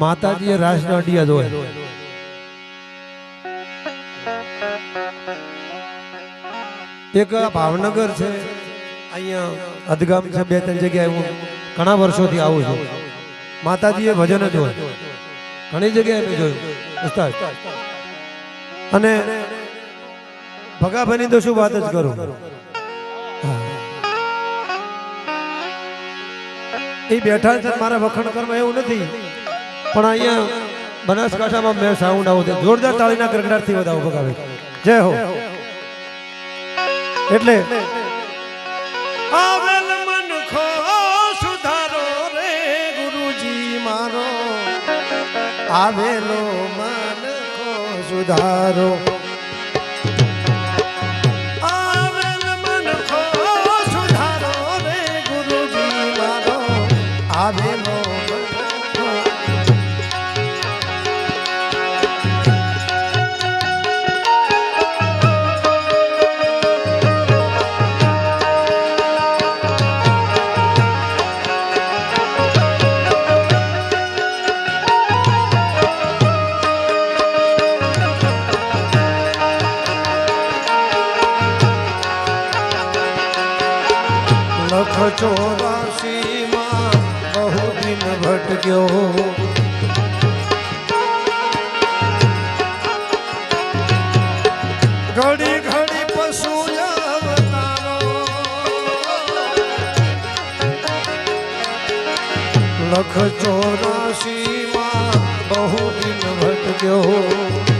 માતાજીએ રાસના અડિયા ધોય એક ભાવનગર છે. અહીંયા અધગામ છે, બે ત્રણ જગ્યાએ હું ઘણા વર્ષોથી આવું છું. માતાજીએ ભજન જ હોય ઘણી જગ્યાએ મેં જોયું. ઉસ્તાદ. અને ભગાભાઈની તો શું વાત જ કરું. એ બેઠા છે મારા વખાણ કરવા એવું નથી. પણ અહીંયા બનાસકાંઠામાં મેં સાઉન્ડ આવું છે. જોરદાર તાળીના ગરગડાટથી વધાવો ભગાવે જય હો. એટલે ગુરુજી મારો. આવેલો મન ખો સુધારો. લખ ચોરાસી માં બહુ દિન ભટક્યો. ઘડી ઘડી પશુ લખ ચોરાસી માં બહુ દિન ભટક્યો.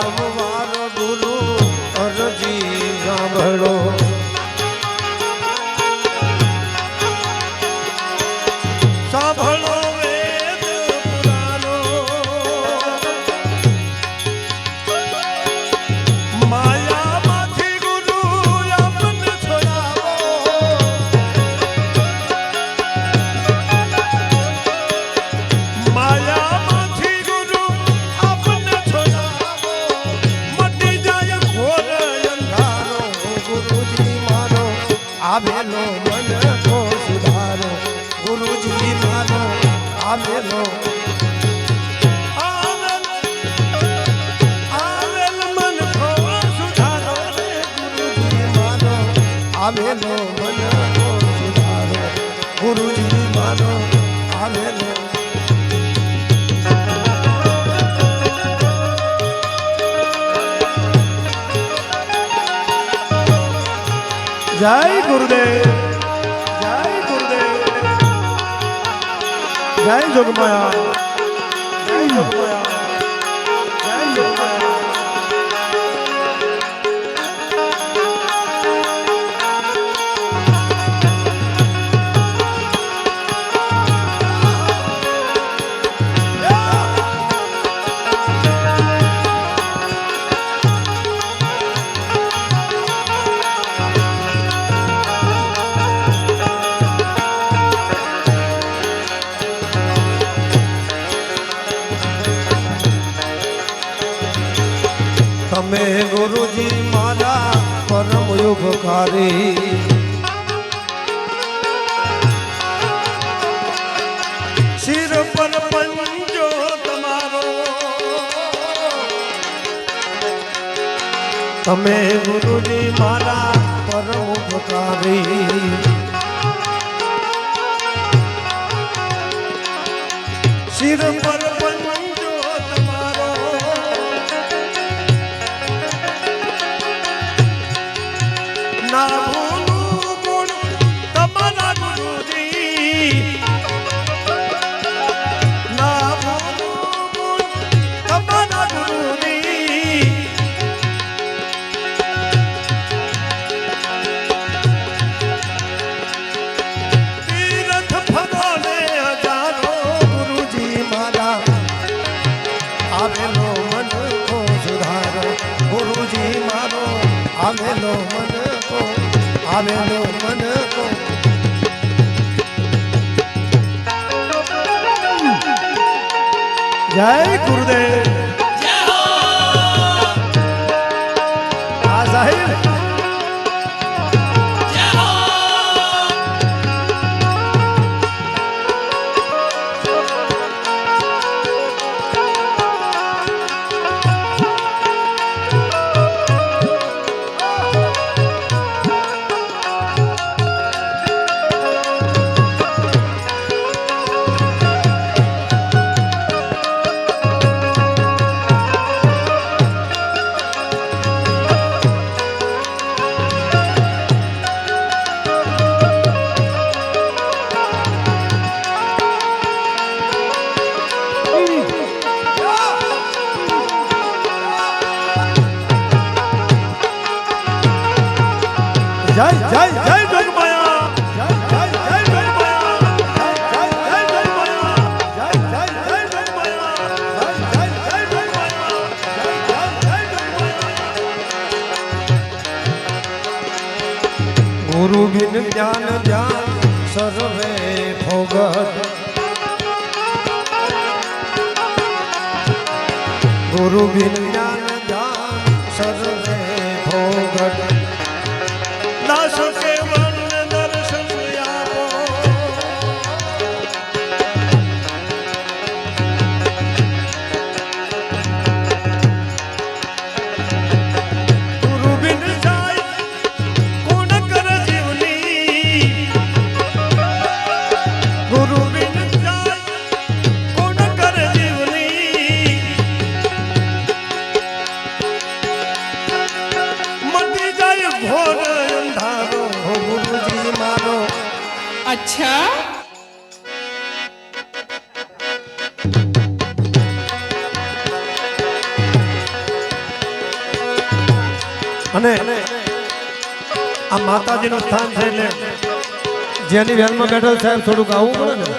વારંવાર ગુરુ અરજી સાંભળો. આવેલો મન કો સુધારો ગુરુજી મારો આવેલો. આવેલ મન કો સુધારો ગુરુજી મારો આવેલો. જય ગુરુદેવ. જય ગુરુદેવ. જય જોગમાયા. જય જોગમાયા. તમે ગુરુજી મારા પરમ ઉપકારી શિર પર પંજો તમારો. તમે ગુરુજી મારા પરમ ઉપકારી. શિર પર પંજો આવેલો મન કો સુધારો. ગુરુજી મારો આવેલો મન કો આવેલો મન કો જય ગુરુદેવ. જય જય જય જગમાયા જય જય જય જગમાયા જય જય ગુરુ બિન જ્ઞાન જ્ઞાન સર્વે ફોગટ અને આ માતાજીનું સ્થાન છે એટલે જેની વેલમાં બેઠો સાહેબ થોડુંક આવવું પડે ને.